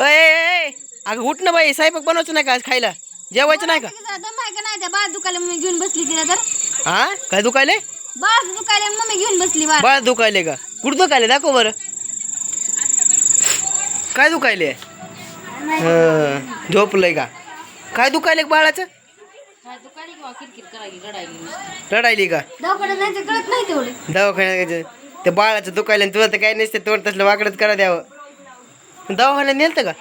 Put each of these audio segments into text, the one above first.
अय, अगं उठ ना बाई स्वयंपाक बनवायचं नाही का आज खायला? जेवायचं नाही का? नाही त्या बाळ दुखायला मम्मी घेऊन बसली तिला तर. हा काय दुखायले? बाळ दुखायला मम्मी घेऊन बसली बाळ. बाळ दुखायले का? कुठं दुखायले? दाखव बरं. काय दुखायले? हं, झोपलंय का? काय दुखायले बाळाचं? रडायली का? दवाखान्यात जायचं कळत नाही तेवढं. दवाखान्यात. ते बाळाचं दुखायला तुला तर काय नसते तोड तसलं वाकडच करा द्यावं. दवाखान्यात नेलतं का?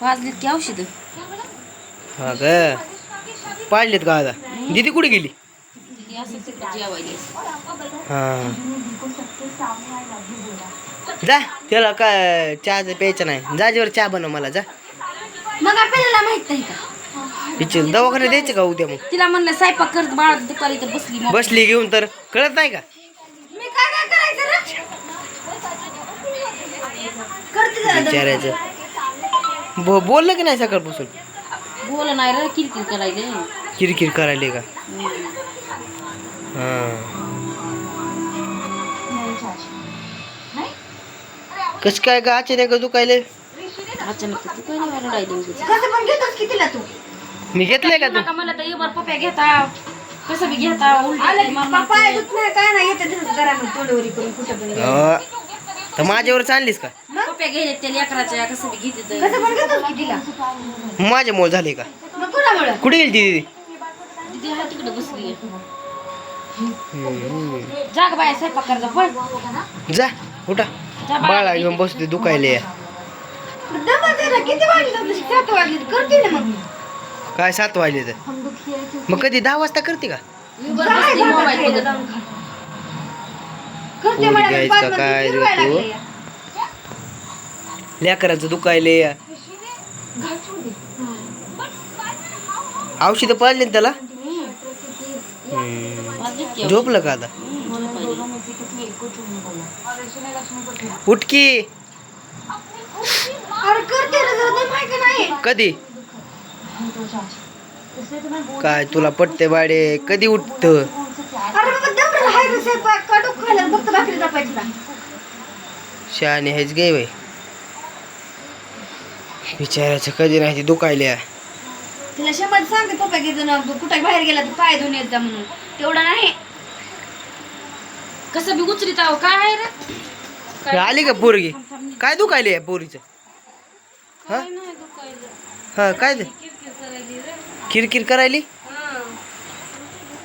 वाजलीत की औषध? हा का पाडलीत का आता. दिदी कुठे गेली? हा. जा त्याला काय चहा प्यायचं नाही. जा जेवर चहा बनव मला जा. मग आपल्याला माहीत नाही का? विचार दवाखान्यात द्यायचं का उद्या मग? तिला म्हणलं स्वयंपाक करत बाळ दुखायला तर बसली मग. बसली घेऊन तर. कळत नाही का मी काय काय करायचं रे? करते जरा दम. विचारायचं. बो बोललं की नाही सकाळपासून? बोल नाही रे किरकिर करायला. किरकिर करायली का? हा. कस काय का अचानक दुखायले अचानक रडायली तू? मी घेतलंय का तू? मला तर एवर पप्या घेता. कसं बी घेता पप्पा काय नाही येते घरामध्ये तोंडवरी करून कुठं पण अ, तर माझ्यावर आणलीस का? पप्या गेले त्या लेकराच्या कसं बी घेते कसं पण घेतोस की तिला? माझ्या मोल झाले का? मग कुणामुळं? कुठे गेली ती दीदी? दीदी हा तिकडे बसली जाग बाय स्वयंपाक करायचा पण जा उठा. बाळा घेऊन बसते दुखायले किती वाजले सात वाजले करते ना मग काय सात वाजले तर? मग कधी दहा वाजता करते मोबाईल का काय रे तू? लेकराचं दुखायले. औषध पाळले ना त्याला. झोपलं का आता? उठकी. कधी? काय तुला पटते बाडे कधी उठत? शहाणे हेच गे बाई विचारायचं कधी नाही ती दुखायल्या तिला शपथ सांगते पप्पा घेतो ना कुठे बाहेर गेला तर पाय धुवून येत जा म्हणून. तेवढा नाही. कसं बी उचलीत आहो काय आहे रे? आली का पोरगी? काय दुखायले. या पोरीचं? हा? काय ते? किरकिर करायली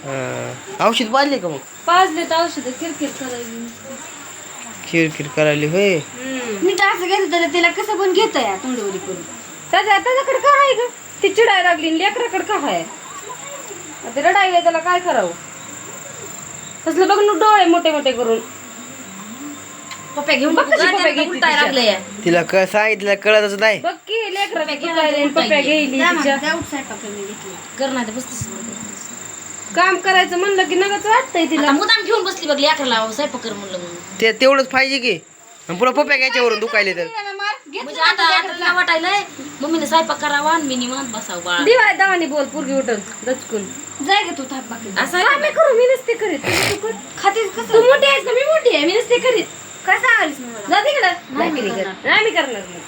हा. औषध पाजले का मग? पाजले तर औषध किरकिर करायली. किरकिर करायली होय. मी तर असं घेतो तर तिला कसं पण घेतो या तोंडवरी करून. त्याच्या त्याच्याकडे काय आहे ग? ती चिडायला लागली लेकराकडे काय आहे? ते रडायला त्याला काय करावं? तसलं बघ नु डोळे मोठे मोठे करून. पप्या घेऊन बघ कशी पप्या घेतली तिच्या. तिला क सांगितलं कळतच नाही. बघ की लेकरं दुखायले आणि पप्या गेली तिच्या. कर ना ते बसतीस. काम करायचं म्हणलं की नगच वाटतंय तिला. मुदाम घेऊन बसली बघ लेकरला स्वयंपाक कर म्हणलं म्हणून. ते तेवढंच पाहिजे की. आणि पुन्हा पप्या घ्यायच्यावरून दुखायले तर. म्हणजे आता आता तिला वाटायलंय मम्मीने स्वयंपाक करावा आणि मी निवांत बसावं बाळा. दिवाय दावानी बोल पुरगी उठल दचकून. जाय ग तू थाप बाकी. असं आहे मी करू मी नसते करीत. तू कर. खातीस कसं? तू मोठी आहेस ना मी मोठी आहे मी नसते करीत. काय सांगालीस मला? जा तिकडं. नाही मी करणार. नाही मी करणार मग.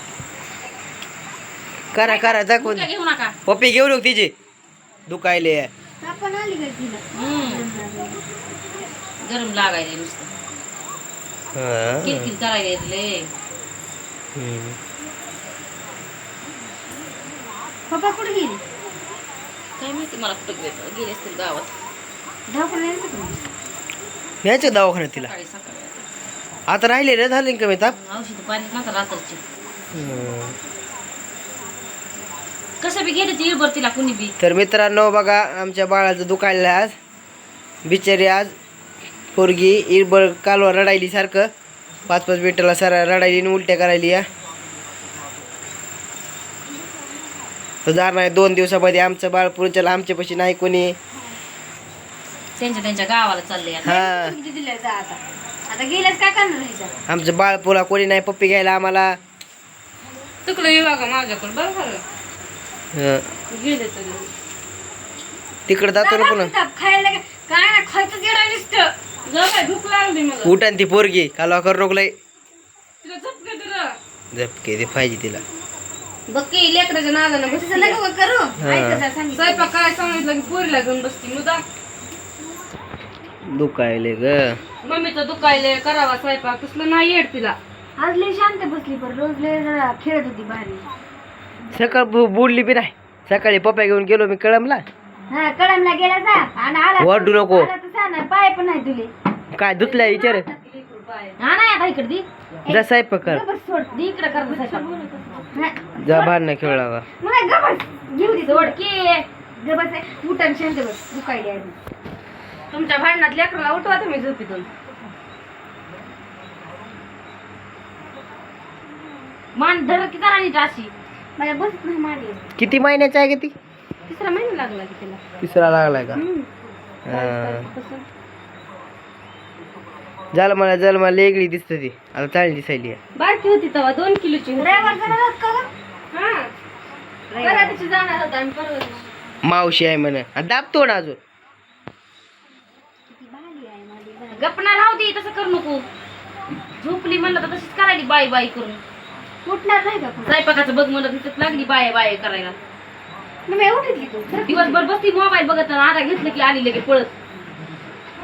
करा करा दाखवून. घेऊ नका? पप्पी घेऊ नको तिचे? दुखायले. आपण आली का तिला. गरम लागायले नुसतं हा. किरकिर करायला हम्म. पप्पा कुठे गेली काय माहिती मला कुठं गेले गेले असतील गावात दवाखान्यात? न्यायचं दवाखान्यात तिला आता राहिले रे झाले कमी ताप औषध पाणी नका रात्रीचे. कसं बी गेले ती इळभर तिला कुणी बी. तर मित्रांनो बघा आमच्या बाळाचं दुखायला आज. बिचारी आज पोरगी इरबळ कालवा रडायली सारखं. पाच पाच मिनिटाला सर रडायली आणि उलट्या करायली या जाणार नाही दोन दिवसामध्ये आमचं बाळ पुढच्याला आमच्यापाशी नाही कोणी. त्यांच्या त्यांच्या गावाला चालले आता. हा. किती दिल्या जा आता. आता गेल्यास काय करणार आमचं बाळ पुला कोणी नाही पप्पी घ्यायला आम्हाला. तुकडं येऊ का माझ्याकडे बरं बरं तिकडं जातो ना पुन्हा. खायला काय काय ना खायचं जेवढा नुसतं. जाऊ काय भूक लागली मला. उठान ती पोरगी कालवा करू रोखलंय. तिला झपके तुला झपके ते पाहिजे तिला. लेकराच्या नादानं. करू. स्वयंपाक काय सांगितलं की पोरीला घेऊन बसती? मुदा. दुखायले ग. मम्मीचं दुखायले करावा स्वयंपाक. तसलं नाही येत तिला. आज लय शांत बसली पण रोज लय खेळत होती बाहेर. सकाळ बु- बुडली बी नाही. सकाळी पप्पा घेऊन गेलो मी कळमला. हा कळमला गेला जा. आणि आला ओरडू नको. आला तर सांग पाय पण नाही तुले काय धुतल्या विचार. हा नाही आता इकडे दी. जा स्वयंपाक कर. गबस सोड. दी इकडे करतो स्वयंपाक. हा, जा भांडणं खेळला का मग काय गबस. घेऊ दे सोड. की. गबस उठण शांत बस. दुखायली आहे. तुमच्या भांडणात लेकराला उठवा तुम्ही झोपीतून. मान धर की करा नीट अशी. मला बसत नाही मारली किती महिन्याची आहे का ती? तिसरा महिना लागला की तिला. तिसरा लागलाय का? हा. झालं मला झालं मला लेगडी दिसत ती. आता चांगली दिसायली आहे. बारकी होती तेव्हा दोन किलोची होती. हा. जाणार होता आम्ही परवा दिवशी. मावशी आहे म्हण. आणि दाबतो ना अजून. गप्पना राहू दे तसं करू नको. झोपली म्हणलं तर तशीच करायली बाय बाय करून. उठणार नाही का? स्वयंपाकाचं बघ म्हणलं तिथं लागली बाय बाय करायला. मग मी उठितली तू दिवसभर बसती मोबाईल बघत आणि आता घेतलं की आली लगे पळत.